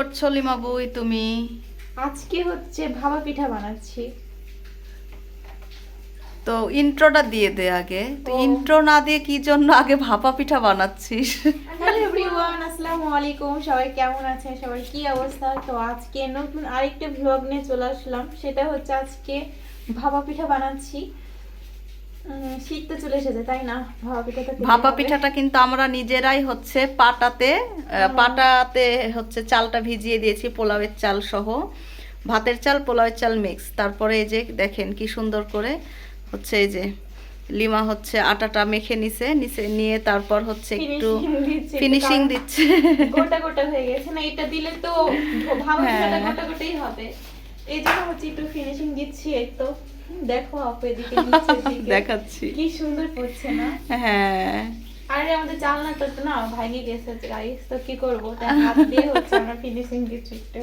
করছ লিমা বই তুমি? আজকে হচ্ছে ভাবা পিঠা বানাচ্ছি। তো ইন্ট্রোটা দিয়ে দে আগে। তো ইন্ট্রো না দিয়ে কি জন্য আগে ভাপা পিঠা বানাচ্ছিস? হ্যালো এভরিওয়ান আসসালামু আলাইকুম। সবাই কেমন আছেন? সবার কি অবস্থা? তো আজকে নতুন আরেকটা ভ্লগ নিয়ে চলে আসলাম। সেটা হচ্ছে আজকে ভাপা পিঠা বানাচ্ছি। শীত তো চলে এসেছে তাই না? ভাপা। পিঠাটা কিন্তু আমরা নিজেরাই হচ্ছে পাটাতে পাটাতে হচ্ছে চালটা ভিজিয়ে দিয়েছি পোলাওয়ের চাল সহ। ভাতের চাল পোলাওয়ের চাল মিক্স তারপরে এই যে দেখেন কি সুন্দর করে হচ্ছে এই যে লিমা হচ্ছে আটাটা মেখে নিছে নিচে নিয়ে তারপর হচ্ছে একটু ফিনিশিং দিচ্ছে গোটা গোটা হয়ে গেছে। না এটা দিলে তো ভাবা হ্যাঁ। গোটা গোটাই হবে। এই জন্য হচ্ছে একটু ফিনিশিং দিচ্ছি এই তো। দেখো আপু এদিকে দেখাচ্ছি। কি সুন্দর পড়ছে না? হ্যাঁ। আরে আমাদের চালনাটা তো না ভাঙে গেছে গাইস তো কি করব? তাই হাত দিয়ে হচ্ছে আমরা ফিনিশিং দিচ্ছি একটু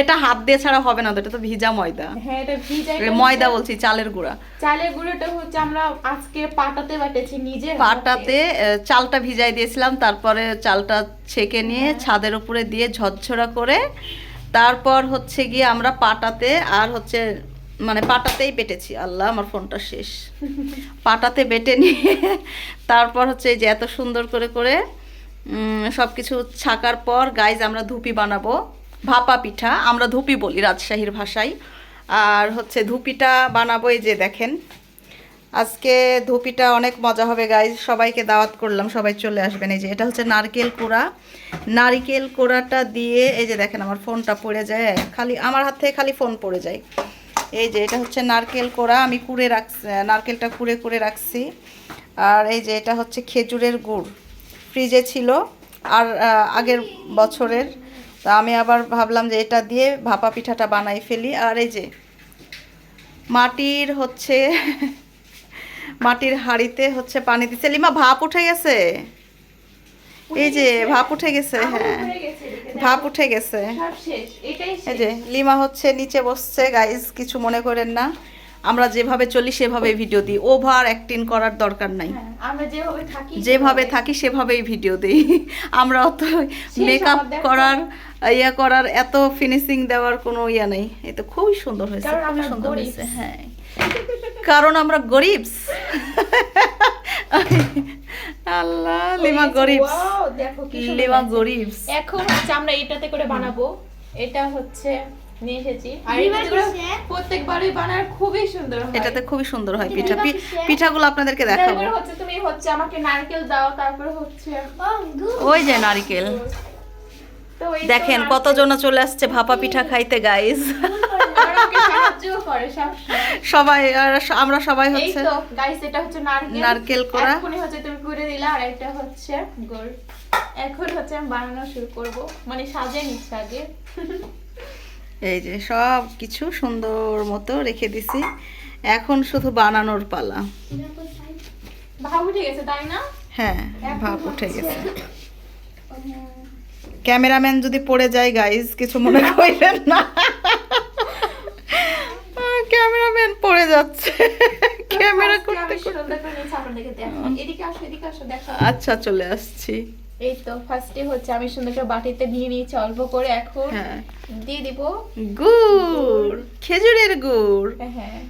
এটা হাত দিয়ে ছাড়া হবে না এটা তো ভিজা ময়দা। হ্যাঁ এটা ভিজাই এ ময়দা বলছি চালের গুঁড়া। চালের গুঁড়োটা হচ্ছে আমরা আজকে পাটাতে বাটেছি নিজে পাটাতে চালটা ভিজাই দিয়েছিলাম তারপরে চালটা ছেঁকে নিয়ে ছাদের উপরে দিয়ে ঝরঝরা করে তারপর হচ্ছে গিয়ে আমরা পাটাতে আর হচ্ছে মানে পাটাতেই বেটেছি, আল্লাহ, আমার ফোনটা শেষ। পাটাতে বেটে নিয়ে তারপর হচ্ছে যে এত সুন্দর করে করে সব কিছু ছাকার পর গাইজ আমরা ধুপি বানাবো। ভাপা পিঠা, আমরা ধুপি বলি রাজশাহীর ভাষায়। আর হচ্ছে ধুপিটা বানাবো এই যে দেখেন। আজকে ধুপিটা অনেক মজা হবে গাইজ সবাইকে দাওয়াত করলাম, সবাই চলে আসবেন। এই যে এটা হচ্ছে নারকেল কোড়া। নারকেল কোড়াটা দিয়ে, এই যে দেখেন আমার ফোনটা পড়ে যায়, খালি আমার হাত থেকে খালি ফোন পড়ে যায়। এই যে এটা হচ্ছে নারকেল কোড়া আমি কুড়ে রাখছি নারকেলটা কুড়ে কুড়ে রাখছি। আর এই যে এটা হচ্ছে খেজুরের গুড়। ফ্রিজে ছিল আর আগের বছরের। তা আমি আবার ভাবলাম যে এটা দিয়ে ভাপা পিঠাটা বানাই ফেলি। আর এই যে মাটির হচ্ছে মাটির হাঁড়িতে হচ্ছে পানি দিচ্ছে। লিমা ভাপ উঠে গেছে? এই যে ভাপ উঠে গেছে হ্যাঁ। ভাপ উঠে গেছে। এই যে লিমা হচ্ছে নিচে বসছে গাইজ কিছু মনে করেন না। আমরা যেভাবে চলি সেভাবে ভিডিও দিই। ওভার অ্যাক্টিং করার দরকার নাই। হ্যাঁ, আমরা যেভাবে থাকি যেভাবে থাকি সেভাবেই ভিডিও দিই। আমরা অত মেকআপ করার ইয়া করার এত ফিনিশিং দেওয়ার কোনো ইয়া নেই। এই তো খুবই সুন্দর হয়েছে কারণ খুবই আমরা সুন্দর গরিব। হয়েছে হ্যাঁ। কারণ আমরা গরিবস আল্লাহ লিমা হয়েছে, গরিব দেখো কি লিমা। গরিবস। এখন হচ্ছে আমরা এটাতে করে বানাবো। এটা হচ্ছে নিয়ে এসেছি। আর? প্রত্যেকবারই বানার খুবই সুন্দর হয়। এটাতে খুবই সুন্দর হয় পিঠা। পিঠাগুলো আপনাদেরকে দেখাবো। হচ্ছে তুমি হচ্ছে আমাকে নারকেল দাও তারপরে হচ্ছে ওই যে নারিকেল। দেখেন কতজন চলে আসছে ভাপা পিঠা খাইতে আমাকে সাহায্যও করে। সবাই আর আমরা সবাই এই তো গাইস এটা হচ্ছে নারকেল। নারকেল কোড়া। এখনই হচ্ছে তুমি করে দিলা আর এটা হচ্ছে গুড়। এখন হচ্ছে আমি বানানো শুরু করব। মানে সাজিয়ে নিচ্ছি আগে। এই যে সব কিছু সুন্দর মতো রেখে দিছি। এখন শুধু বানানোর পালা। ভাব উঠে গেছে তাই না? হ্যাঁ ভাব উঠে গেছে। ক্যামেরাম্যান যদি পড়ে যায় গাইজ কিছু মনে করবেন না ক্যামেরাম্যান পড়ে যাচ্ছে ক্যামেরা First এ করতে আমি করতে সুন্দর করে নিচ্ছি, আপনাদেরকে দেখো। এদিকে আসো এদিকে আসো দেখো। আচ্ছা চলে আসছি। এই তো ফার্স্টে হচ্ছে আমি সুন্দর করে বাটিতে নিয়ে নিয়েছি অল্প করে এখন। হ্যাঁ। দিয়ে দিব গুড় খেজুরের গুড়। হ্যাঁ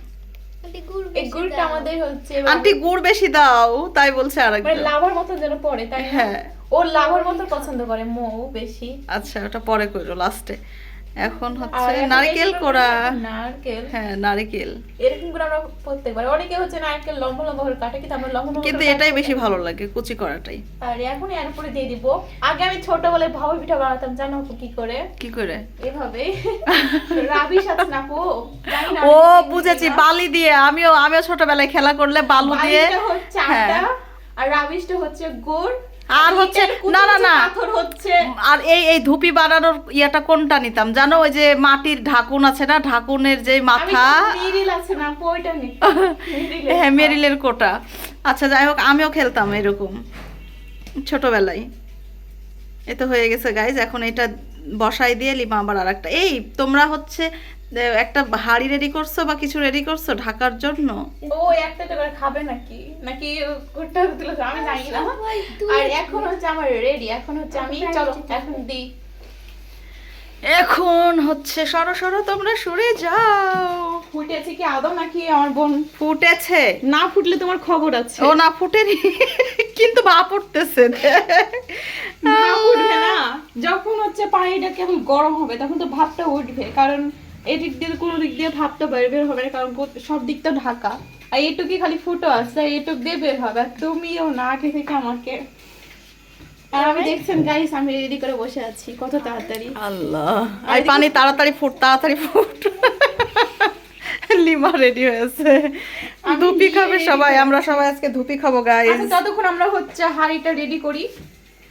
এই গুড়টা আমাদের হচ্ছে আন্টি গুড় বেশি দাও তাই বলছে মানে আরেকজন লাভার মতো যেন পড়ে তাই হ্যাঁ। ও লাভার মতো পছন্দ করে মৌ বেশি। আচ্ছা ওটা পরে করো লাস্টে এখন হচ্ছে নারকেল কোড়া নারকেল। হ্যাঁ নারকেল। এরকম করে আমরা করতে পারি অনেকে হচ্ছে নারকেল লম্বা লম্বা করে কাটে কিন্তু আমরা লম্বা কিন্তু এটাই বেশি ভালো লাগে কুচি করাটাই। আর এখন এর উপরে দিয়ে দিব। আগে আমি ছোটবেলায় ভাবা পিঠা বানাতাম জানো কি করে? কি করে? এভাবে। রাবি সাথে না ও বুঝেছি বালি দিয়ে। আমিও আমিও ছোটবেলায় খেলা করলে বালু দিয়ে। হচ্ছে হ্যাঁ। আর রাবিশটা হচ্ছে গুড় আর হচ্ছে না না না। পাথর হচ্ছে। আর এই এই ধুপি বানানোর ইয়েটা কোনটা নিতাম? জানো ওই যে মাটির ঢাকুন আছে না? ঢাকুনের যে মাথা? মেরিল আছে না ওইটা নি। হ্যাঁ মেরিলের কোটা। আচ্ছা যাই হোক আমিও খেলতাম এরকম ছোটবেলায়। এ তো হয়ে গেছে গাইজ এখন এটা বসাই দিয়ে লিমা আবার আর একটা এই তোমরা হচ্ছে একটা হাড়ি রেডি করছ বা কিছু রেডি করছ ঢাকার জন্য? ও একটা করে খাবে নাকি? নাকি কোটা তুলে আমি জানি না। আর এখন হচ্ছে আমার রেডি এখন হচ্ছে আমি চলো এখন দিই এখন হচ্ছে সরো সরো তোমরা সরে যাও। ফুটেছে কি আদৌ নাকি আমার বোন? ফুটেছে। না ফুটলে তোমার খবর আছে। ও না ফুটেনি কিন্তু ভাপ উঠতেছে ভাপ উঠবে না। যখন হচ্ছে পানিটা কেমন গরম হবে তখন তো ভাবটা উঠবে কারণ এদিক দিয়ে কোনো দিক দিয়ে ভাবটা বের বের হবে না কারণ সব দিক তো ঢাকা। আর এটুকি খালি ফুটো আছে এটুক দিয়ে বের হবে আর তুমিও না আগে থেকে আমাকে। আর আমি দেখছেন গাইস আমি রেডি করে বসে আছি কত তাড়াতাড়ি। আল্লাহ। আর পানি তাড়াতাড়ি ফুট তাড়াতাড়ি ফুট। লিমা রেডি হয়েছে। ধুপি খাবে সবাই আমরা সবাই আজকে ধুপি খাব গাইস আচ্ছা ততক্ষণ আমরা হচ্ছে হাঁড়িটা রেডি করি।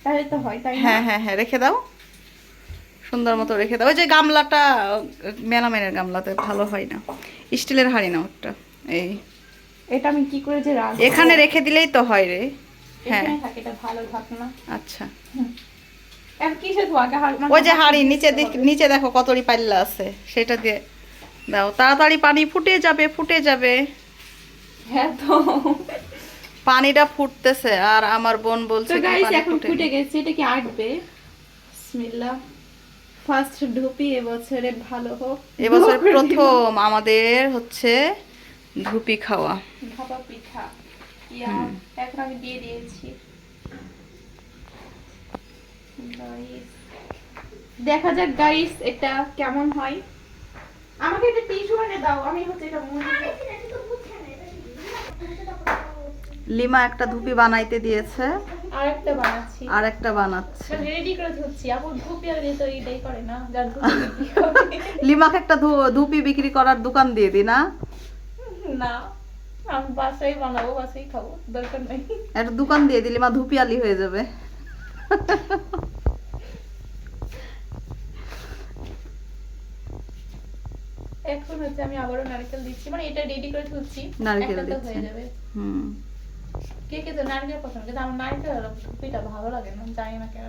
তাহলে তো হয় তাই হ্যাঁ হ্যাঁ হ্যাঁ রেখে দাও। সুন্দর মতো রেখে দাও। ওই যে গামলাটা মেলামেনের গামলাতে ভালো হয় না। স্টিলের হাঁড়ি না একটা এই। এটা আমি কি করে যে এখানে রেখে দিলেই তো হয় রে। হ্যাঁ। ভালো না। আচ্ছা। ওই যে হাঁড়ি নিচে। নিচে দেখো কতরি পাল্লা আছে সেটা দিয়ে দাও। তাড়াতাড়ি পানি ফুটে যাবে ফুটে যাবে। হ্যাঁ তো। পানিটা ফুটতেছে আর আমার বোন বলছে এখন ফুটে গেছে এটা কি আটবে? বিসমিল্লাহ। ফার্স্ট এবছরে ভালো হোক। এবছর। প্রথম আমাদের হচ্ছে ধুপি খাওয়া। ভাপা পিঠা। এখন আমি দিয়ে দিয়েছি। দেখা যাক গাইস এটা কেমন হয়। আমাকে একটা টিস্যু এনে দাও আমি হচ্ছে এটা লিমা একটা ধুপি বানাইতে দিয়েছে। আর একটা বানাচ্ছি। আর একটা বানাচ্ছে রেডি করে ধুচ্ছি। আপু ধুপি আর তো এইটাই করে না যার লিমাকে একটা ধুপি বিক্রি করার দোকান দিয়ে দি না? না আমি বাসায় বানাবো বাসায় খাব দরকার নাই। একটা দোকান দিয়ে দিলি মা ধুপি আলি হয়ে যাবে। এখন হচ্ছে আমি আবারও নারকেল দিচ্ছি। মানে এটা রেডি করে ধুচ্ছি। নারকেল হয়ে যাবে। হুম। কে কে তো নারকেল পছন্দ? কিন্তু আমার নারকেল ধুপিটা ভালো লাগে না জানি না কেন।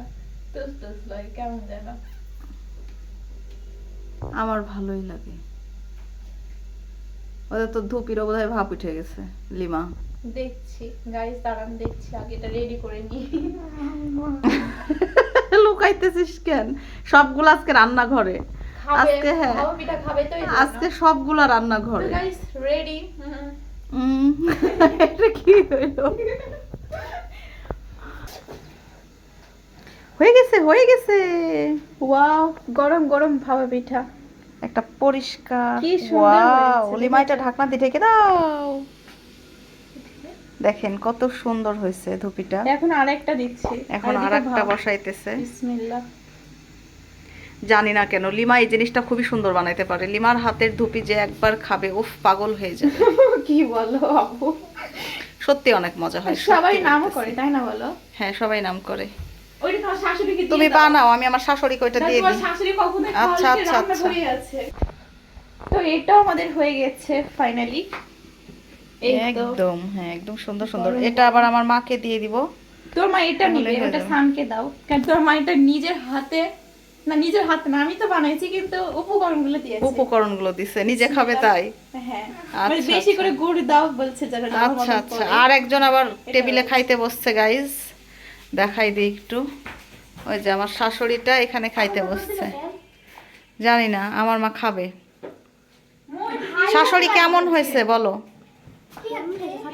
তুস তুস লাগে কেমন যায় না আমার ভালোই লাগে। ওদের তো ধুপিরও বোধহয় ভাপ উঠে গেছে লিমা। দেখছি। গাইস দাঁড়ান দেখছি। আগে এটা রেডি করে নিই। লুকাইতেছিস কেন? সবগুলো আজকে রান্নাঘরে। আজকে হ্যাঁ। পিঠা আজকে সবগুলো রান্নাঘরে। গাইস রেডি এটা কি হইল হয়ে গেছে হয়ে গেছে। ওয়াও গরম গরম ভাবা পিঠা। একটা পরিষ্কার। কি ওয়াও হয়েছে, ঢাকনা দিয়ে ঢেকে দাও। দেখেন কত সুন্দর হয়েছে ধুপিটা। এখন আরেকটা দিচ্ছি। এখন আর একটা বসাইতেছে। বিসমিল্লাহ। জানি না কেন লিমা এই জিনিসটা খুবই সুন্দর বানাইতে পারে। লিমার হাতের ধুপি যে একবার খাবে উফ পাগল হয়ে যাবে। কি বলো আপু সত্যি অনেক মজা হয় সবাই নামও করে তাই না বলো? হ্যাঁ সবাই নাম করে। তুমি বানাও আমি আমার শাশুড়িকে ওইটা না, দিয়ে দিই। আচ্ছা, আচ্ছা, আচ্ছা। তো এটাও আমাদের হয়ে গেছে ফাইনালি একদম হ্যাঁ একদম সুন্দর সুন্দর। এটা আবার আমার মাকে দিয়ে দিব। তোর মা এটা নিবে যাবে। সানকে দাও। কারণ তোর মা এটা নিজের হাতে না নিজের হাতে না আমি তো বানাইছি কিন্তু উপকরণগুলো দিয়েছি। উপকরণগুলো দিছে নিজে খাবে তাই? হ্যাঁ। আচ্ছা, মানে বেশি আচ্ছা। করে গুড় দাও বলছে যারা আচ্ছা আচ্ছা। আর একজন আবার টেবিলে খাইতে বসছে গাইজ দেখাই দিই একটু। ওই যে আমার শাশুড়িটা এখানে খাইতে বসছে। জানি না আমার মা খাবে। শাশুড়ি কেমন হয়েছে বলো?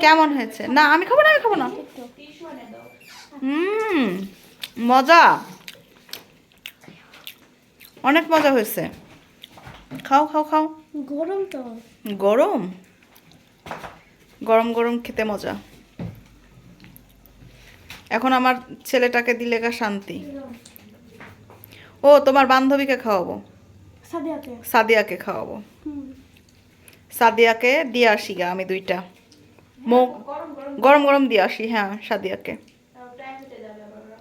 কেমন হয়েছে? না আমি খাব না আমি খাব না। হুম মজা। অনেক মজা হয়েছে। খাও খাও খাও। গরম তো। গরম? গরম গরম খেতে মজা। এখন আমার ছেলেটাকে দিলে গা শান্তি। ও তোমার বান্ধবীকে খাওয়াবো। সাদিয়াকে। খাওয়াবো। সাদিয়াকে দিয়ে আসি গা আমি দুইটা। মুখ গরম গরম গরম গরম দিয়ে আসি হ্যাঁ সাদিয়াকে টাইম হতে যাবে আবার ওরা।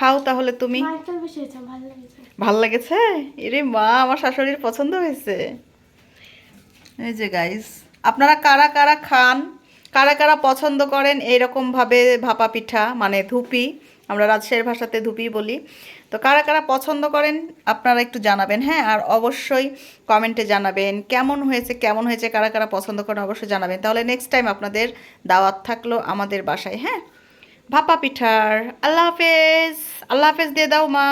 খাও তাহলে তুমি। ভালো লেগেছে। এরে মা আমার শাশুড়ির পছন্দ হয়েছে। এই যে গাইস আপনারা কারা কারা খান কারা কারা পছন্দ করেন এইরকম ভাবে ভাপা পিঠা মানে ধুপি আমরা রাজশাহীর ভাষাতে ধুপি বলি। তো কারা কারা পছন্দ করেন আপনারা একটু জানাবেন হ্যাঁ? আর অবশ্যই কমেন্টে জানাবেন কেমন হয়েছে কেমন হয়েছে কারা কারা পছন্দ করেন অবশ্যই জানাবেন। তাহলে নেক্সট টাইম আপনাদের দাওয়াত থাকল আমাদের বাসায় হ্যাঁ? ভাপা পিঠার। আল্লাহ হাফেজ আল্লাহ হাফেজ দিয়ে দাও মা।